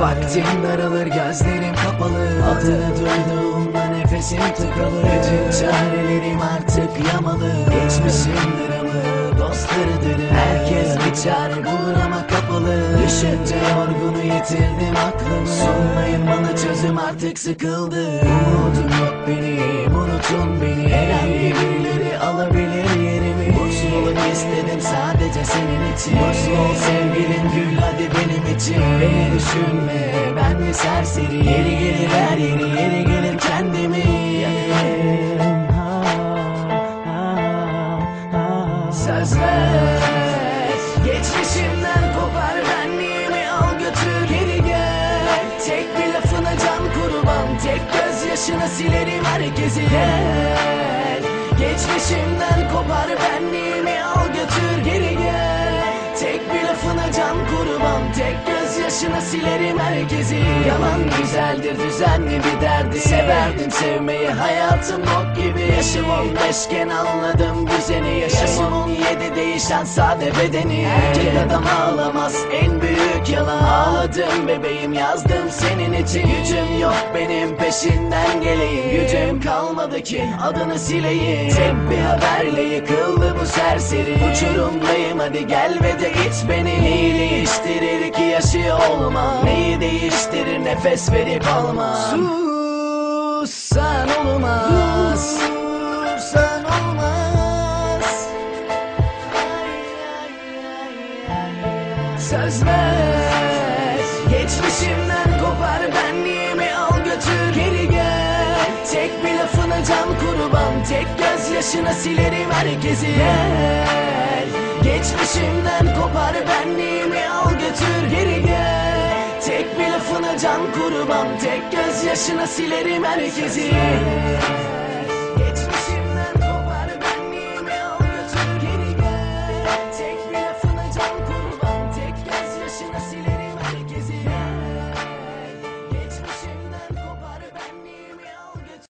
Vaktim daralır gözlerim kapalı. Adını duyduğumda nefesim tıkalı. Bütün çarelerim artık yamalı. Geçmişim dramı dostlarıdır Herkes bir çare bulur ama kapalı. Düşünce yorgunu yitirdim aklımı. Sunmayın bana çözüm artık sıkıldı. Umudum yok benim unutun beni. Her an istedim sadece senin için. Mutlu ol sevgilim gül hadi benim için. Beni düşünme ben mi serseri. Yeri gelir her yeri yeri gelir kendimi. Söz ver. Geçmişimden kopar benliğimi al götür. Geri gel. Tek bir lafına can kurban Tek gözyaşını silerim herkesi. Gel. Geçmişimden kopar benliğimi al kurban Tek gözyaşını silerim herkesi. Yalan güzeldir düzenli bir derdi. Severdim sevmeyi hayatım ok gibi. Yaşım on beşken anladım düzeni. Yaşım on yedi değişen sade bedeni. Erkek adam ağlamaz en büyük yalan. Ağladım bebeğim yazdım senin için. Gücüm yok benim peşinden geleyim. Gücüm kalmadı ki adını sileyim. Tek bir haberle yıkıldı. bu serseri Uçurumdayım hadi gel ve de it beni. Neyi değiştirir ki yaşıyor olma? Neyi değiştirir nefes verip alma? Sussan olmaz. Sussan olmaz. Söz can kurban Tek gözyaşına silerim herkesi gel Geçmişimden kopar benliğimi al götür geri gel. Tek bir lafına can kurban Tek gözyaşına silerim herkesi